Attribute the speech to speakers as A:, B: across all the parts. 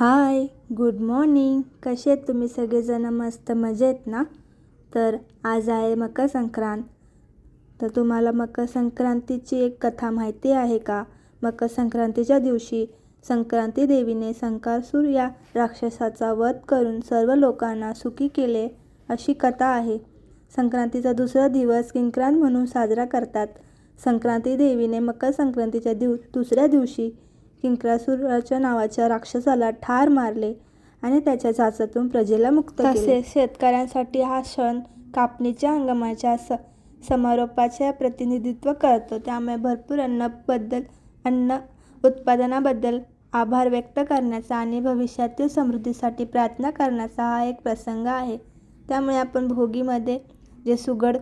A: Hi good morning. कसे आहेत तुम्ही सगळेजण? मस्त मजेत ना? तर आज आहे मकर संक्रांत तर तुम्हाला मकर संक्रांतीची एक कथा माहिती आहे का? मकर संक्रांतीच्या दिवशी संक्रांती देवीने संकासूर या राक्षसाचा वध करून सर्व लोकांना सुखी केले अशी कथा आहे. संक्रांतीचा दुसरा दिवस किंक्रांत म्हणून साजरा करतात. संक्रांती देवीने मकर संक्रांतीच्या दिव दुसऱ्या दिवशी किंक्रासुराच्या नावाच्या राक्षसाला ठार मारले आणि त्याच्या चाचातून प्रजेला मुक्त केले. तसेच शेतकऱ्यांसाठी हा क्षण कापणीच्या हंगामाच्या स समारोपाचे प्रतिनिधित्व करतो. त्यामुळे भरपूर अन्नबद्दल अन्न उत्पादनाबद्दल आभार व्यक्त करण्याचा आणि भविष्यातील समृद्धीसाठी प्रार्थना करण्याचा हा एक प्रसंग आहे. त्यामुळे आपण भोगीमध्ये जे सुगड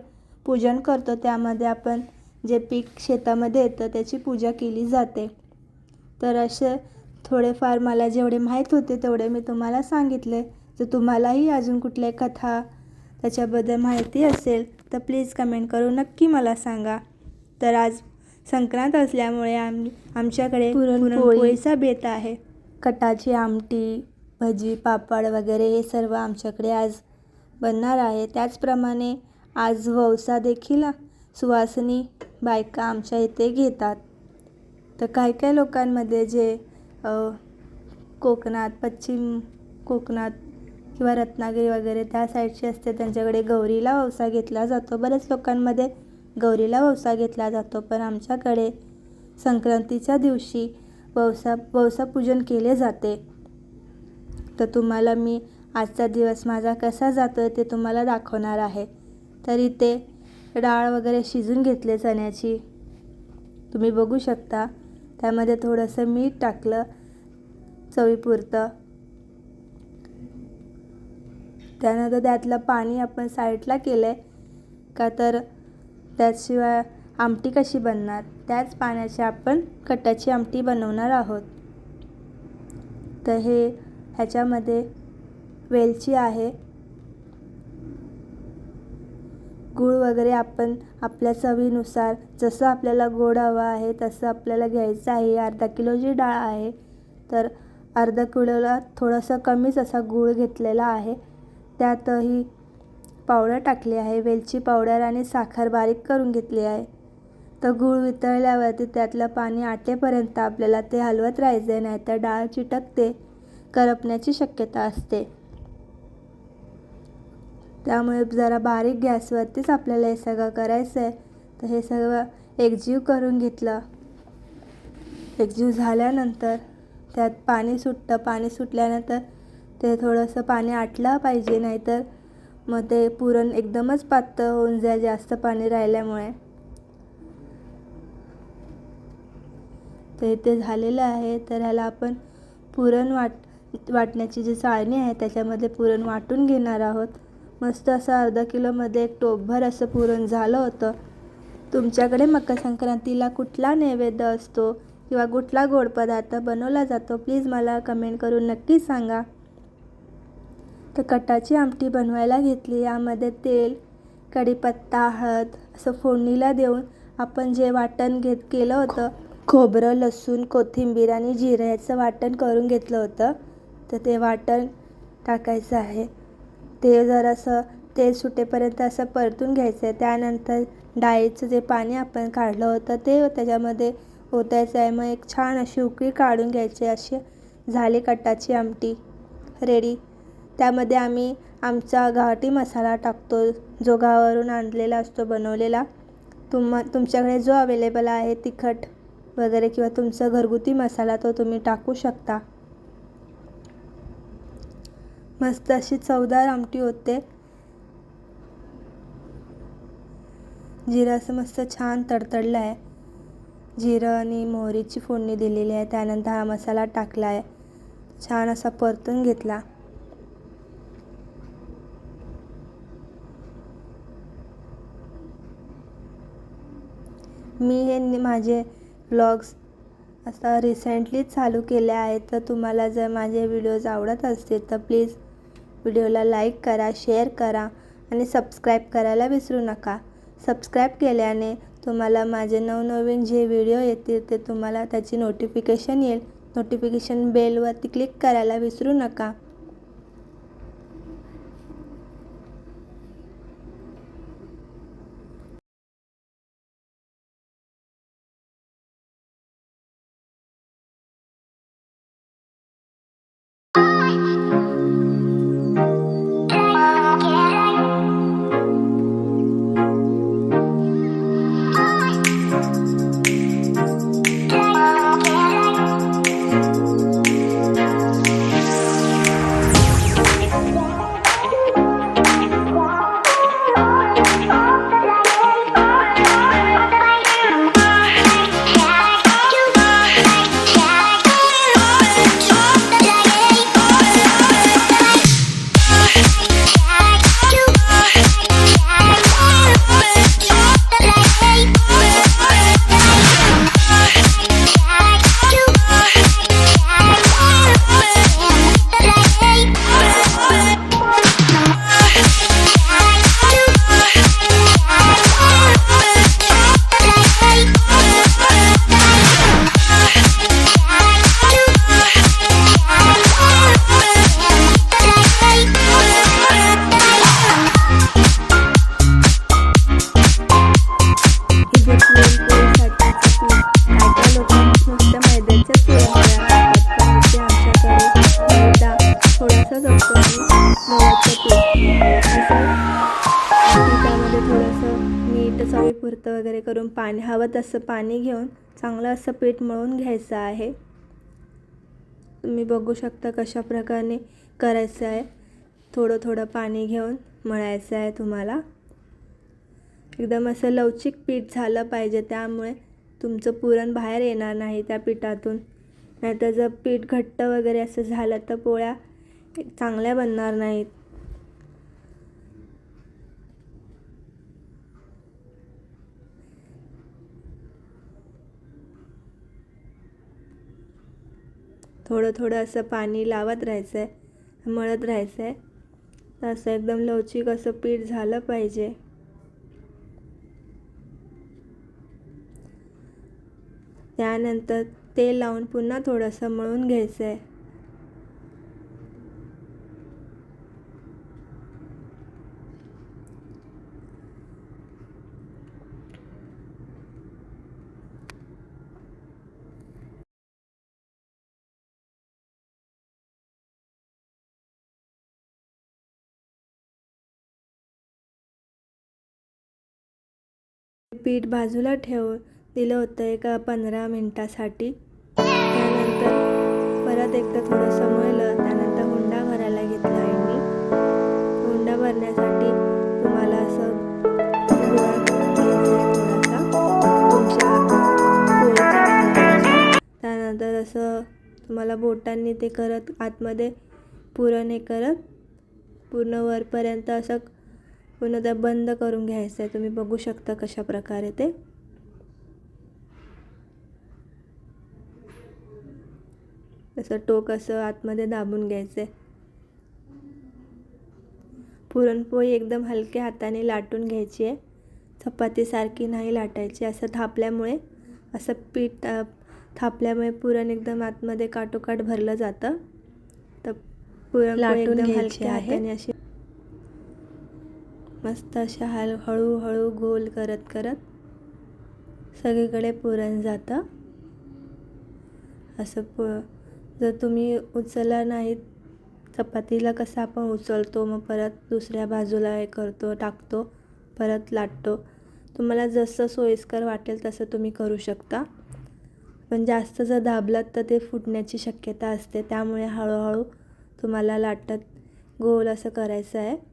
A: पूजन करतो त्यामध्ये आपण जे पीक शेतामध्ये येतं त्याची पूजा केली जाते. तर असे थोडेफार मला जेवढे माहीत होते तेवढे मी तुम्हाला सांगितले. जर तुम्हालाही अजून कुठल्या कथा त्याच्याबद्दल माहिती असेल तर प्लीज कमेंट करून नक्की मला सांगा. तर आज संक्रांत असल्यामुळे आम आमच्याकडे पुरणपोळीचा बेत आहे. कटाची आमटी भजी पापड वगैरे हे सर्व आमच्याकडे आज बनणार आहे. त्याचप्रमाणे आज ववसा देखील सुवासनी बायका आमच्या इथे घेतात. तर काही काही लोकांमध्ये जे कोकणात पश्चिम कोकणात किंवा रत्नागिरी वगैरे त्या साईडची असते त्यांच्याकडे गौरीला ववसा घेतला जातो. बऱ्याच लोकांमध्ये गौरीला ववसा घेतला जातो पण आमच्याकडे संक्रांतीच्या दिवशी ववसा ववसा पूजन केले जाते. तर तुम्हाला मी आजचा दिवस माझा कसा जातो ते तुम्हाला दाखवणार आहे. तर इथे डाळ वगैरे शिजून घेतले चण्याची तुम्ही बघू शकता. त्यामध्ये थोडंसं मीठ टाकलं चवीपुरतं. त्यानंतर त्यातलं पाणी आपण साईडला केलं आहे का तर त्याशिवाय आमटी कशी बनणार? त्याच पाण्याची आपण कटाची आमटी बनवणार आहोत. तर हे ह्याच्यामध्ये वेलची आहे. गूळ वगैरे आपण आपल्या चवीनुसार जसं आपल्याला गोड हवं आहे तसं आपल्याला घ्यायचं आहे. अर्धा किलोची डाळ आहे तर अर्धा किलोला थोडंसं कमीच असा गूळ घेतलेला आहे. त्यातही पावडर टाकली आहे. वेलची पावडर आणि साखर बारीक करून घेतली आहे. तर गूळ वितळल्यावरती त्यातलं पाणी आटेपर्यंत आपल्याला ते हलवत राहायचं नाही तर डाळ चिटकते करपण्याची शक्यता असते. त्यामुळे जरा बारीक गॅसवरतीच आपल्याला हे सगळं करायचं आहे तर हे सगळं एकजीव करून घेतलं. एकजीव झाल्यानंतर त्यात पाणी सुटतं. पाणी सुटल्यानंतर ते थोडंसं पाणी आटलं पाहिजे नाहीतर मग ते पुरण एकदमच पातळ होऊन जाईल जास्त पाणी राहिल्यामुळे. तर ते झालेलं आहे. तर ह्याला आपण पुरण वाट वाटण्याची जी चाळणी आहे त्याच्यामध्ये पुरण वाटून घेणार आहोत. मस्त असं अर्धा किलोमध्ये एक टोपभर असं पुरण झालं होतं. तुमच्याकडे मकर संक्रांतीला कुठला नैवेद्य असतो किंवा कुठला गोड पदार्थ बनवला जातो? प्लीज मला कमेंट करून नक्की सांगा. तर कटाची आमटी बनवायला घेतली. यामध्ये तेल कढीपत्ता हळद असं फोडणीला देऊन आपण जे वाटण घेत केलं होतं खोबरं लसूण कोथिंबीर आणि जिऱ्याचं वाटण करून घेतलं होतं. तर ते वाटण टाकायचं आहे. ते जरासं तेल सुटेपर्यंत असं परतून घ्यायचं आहे त्यानंतर डाळीचं जे पाणी आपण काढलं होतं ते त्याच्यामध्ये ओतायचं आहे. मग एक छान अशी उकळी काढून घ्यायची अशी झाली कटाची आमटी रेडी. त्यामध्ये आम्ही आमचा गावठी मसाला टाकतो जो गावावरून आणलेला असतो बनवलेला. तुम तुमच्याकडे जो अवेलेबल आहे तिखट वगैरे किंवा तुमचा घरगुती मसाला तो तुम्ही टाकू शकता. मस्त अशी चवदार आमटी होते. जिरं असं मस्त छान तडतडलं आहे. जिरं आणि मोहरीची फोडणी दिलेली आहे. त्यानंतर हा मसाला टाकला आहे. छान असा परतून घेतला. मी हे माझे ब्लॉग्स असं रिसेंटलीच चालू केले आहेत. तर तुम्हाला जर माझे व्हिडिओज आवडत असतील तर प्लीज व्हिडिओला लाईक करा शेअर करा आणि सबस्क्राईब करायला विसरू नका. सबस्क्राईब केल्याने तुम्हाला माझे नवनवीन जे व्हिडिओ येतील ते तुम्हाला त्याची नोटिफिकेशन येईल. नोटिफिकेशन बेलवरती क्लिक करायला विसरू नका. करून पाणी हवं तसं पाणी घेऊन चांगलं असं पीठ मळून घ्यायचं आहे. तुम्ही बघू शकता कशा प्रकारे करायचं आहे. थोडं थोडं पाणी घेऊन मळायचं आहे तुम्हाला. एकदम असं लवचिक पीठ झालं पाहिजे त्यामुळे तुमचं पुरण बाहेर येणार नाही त्या पिठातून. नाहीतर जर पीठ घट्ट वगैरे असं झालं तर पोळ्या चांगल्या बनणार नाहीत. थोडं थोडं असं पाणी लावत राहायचं आहे मळत राहायचं आहे तर असं एकदम लवचिक असं पीठ झालं पाहिजे. त्यानंतर तेल लावून पुन्हा थोडंसं मळून घ्यायचं आहे पीठ बाजूला ठेवून दिलं होतं एका पंधरा मिनटासाठी. त्यानंतर परत एकदा थोडंसं मळलं त्यानंतर हुंडा भरायला घेतला आहे मी हुंडा भरण्यासाठी तुम्हाला असं थोडासा. तुमच्या त्यानंतर असं तुम्हाला बोटांनी ते करत आतमध्ये पुरण हे करत. पूर्ण वरपर्यंत असं पूर्ण ते बंद करून घ्यायचं आहे तुम्ही बघू शकता कशा प्रकारे ते. असं टोक असं आतमध्ये दाबून घ्यायचं आहे पुरणपोळी एकदम हलक्या हाताने लाटून घ्यायची आहे चपातीसारखी नाही लाटायची. असं थापल्यामुळे असं पीठ थापल्यामुळे पुरण एकदम आतमध्ये काटोकाट भरलं जातं. तर पुरणपोळी
B: लाटून
A: हलक्या
B: आहे.
A: हाताने अशी मस्त अशा हल हळूहळू गोल करत करत सगळीकडे पुरण जातं. असं प जर तुम्ही उचलला नाही चपातीला कसं आपण उचलतो मग परत दुसऱ्या बाजूला हे करतो टाकतो परत लाटतो. तुम्हाला जसं सोयीस्कर वाटेल तसं तुम्ही करू शकता. पण जास्त जर दाबलात तर ते फुटण्याची शक्यता असते त्यामुळे हळूहळू तुम्हाला लाटत गोल असं करायचं आहे.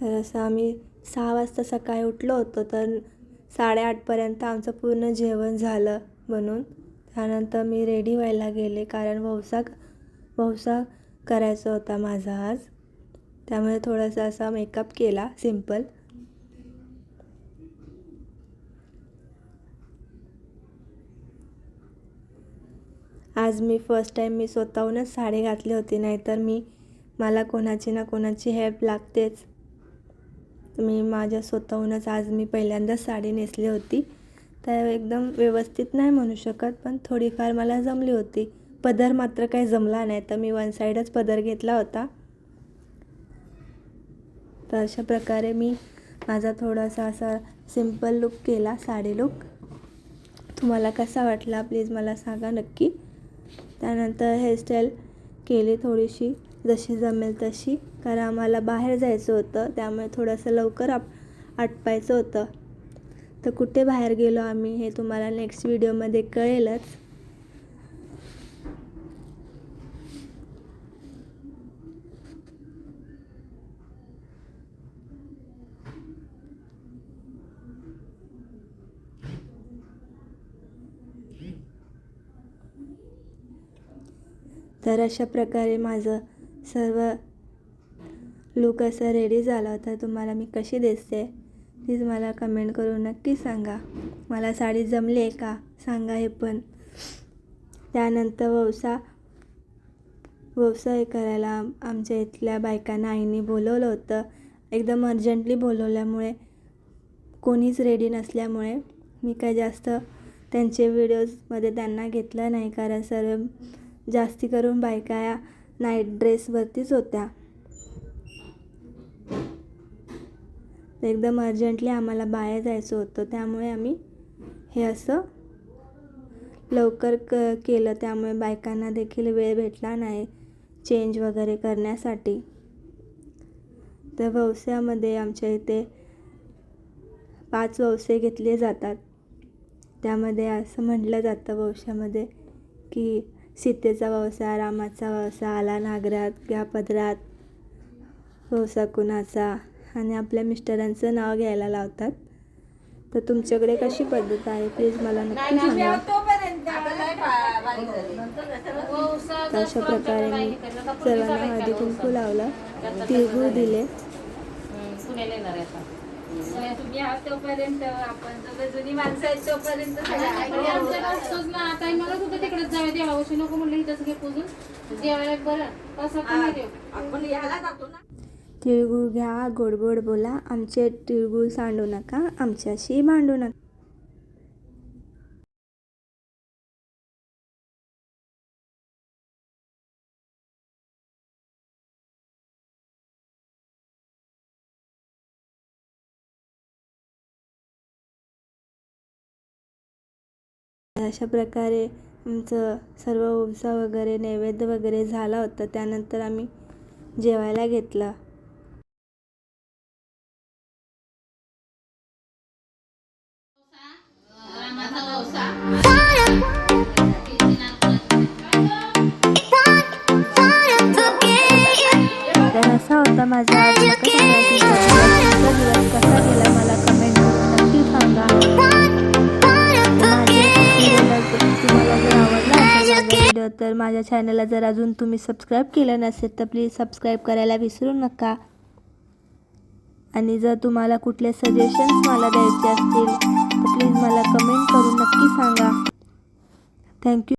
A: तर असं आम्ही सहा वाजता सकाळी उठलो होतो तर साडेआठपर्यंत आमचं पूर्ण जेवण झालं म्हणून. त्यानंतर मी रेडी व्हायला गेले कारण वौसाक वौसा करायचा होता माझा आज. त्यामुळे थोडासा असा मेकअप केला सिंपल आज मी फर्स्ट टाईम मी स्वतःहूनच साडी घातली होती नाहीतर मी मला कोणाची ना कोणाची हेल्प लागतेच. मी माझ्या स्वतःहूनच आज मी पहिल्यांदाच साडी नेसली होती. तर एकदम व्यवस्थित नाही म्हणू शकत पण थोडीफार मला जमली होती. पदर मात्र काही जमला नाही तर मी वन साईडच पदर घेतला होता. तर अशा प्रकारे मी माझा थोडासा असा सिंपल लुक केला साडी लुक तुम्हाला कसा वाटला प्लीज मला सांगा नक्की. त्यानंतर हेअरस्टाईल केली थोडीशी जशी जमेल तशी. कारण आम्हाला बाहेर जायचं होतं त्यामुळे थोडंसं लवकर आप आटपायचं होतं. तर कुठे बाहेर गेलो आम्ही हे तुम्हाला नेक्स्ट व्हिडिओमध्ये कळेलच. तर अशा प्रकारे माझं सर्व लुक असं रेडी झाला होता. तुम्हाला मी कशी दिसते? प्लीज मला कमेंट करून नक्की सांगा. मला साडी जमली आहे का? सांगा हे पण. त्यानंतर वौसा व्यवसाय करायला आमच्या इथल्या बायकांना आईने बोलवलं होतं. एकदम अर्जंटली बोलवल्यामुळे कोणीच रेडी नसल्यामुळे मी काय जास्त त्यांचे व्हिडिओजमध्ये त्यांना घेतलं नाही. कारण सर्व जास्ती करून बायका या नाईट ड्रेसवरतीच होत्या. एकदम अर्जंटली आम्हाला बाहेर जायचं होतं. त्यामुळे आम्ही हे असं लवकर क केलं. त्यामुळे बायकांना देखील वेळ भेटला नाही चेंज वगैरे करण्यासाठी. तर व्यवसायामध्ये आमच्या इथे पाच व्यवसाय घेतले जातात. त्यामध्ये असं म्हटलं जातं व्यवसायामध्ये की सीतेचा व्यवसाय रामाचा व्यवसाय आला नागरात या पदरात व्यवसाय कुणाचा? आणि आपल्या मिस्टरांचं नाव घ्यायला लावतात. तर तुमच्याकडे कशी पद्धत आहे? प्लीज मला नक्की सांगा. अशा प्रकारे मी सर्वांना हळदी कुंकू लावलं. तिळगुळ दिले.
B: पुण्याला येणार आहे आता
C: तुम्ही आहात तोपर्यंत आपण दोघं जुनी माणसं आहेत तोपर्यंत सगळं
B: आणि आमचं नसतोच ना आता मला कुठं तिकडेच जावे देवावशी नको म्हणलं इथंच घे पूजून जेवायला बरं असं पण
C: आपण याला जातो ना.
A: तिळगुळ घ्या गोड गोड बोला आमचे तिळगुळ सांडू नका आमच्याशी भांडू नका. अशा प्रकारे आमचं सर्व उपसा वगैरे नैवेद्य वगैरे झाला होता त्यानंतर आम्ही जेवायला घेतलं. माझा आज दिवस. कसा गेला मला कमेंट करून नक्की सांगा तुम्हाला जर आवडला असेल व्हिडिओ तर माझ्या चॅनलला जर अजून तुम्ही सबस्क्राईब केलं नसेल तर प्लीज सबस्क्राईब करायला विसरू नका आणि जर तुम्हाला कुठले सजेशन्स मला द्यायचे असतील तर प्लीज मला कमेंट करून नक्की सांगा थँक्यू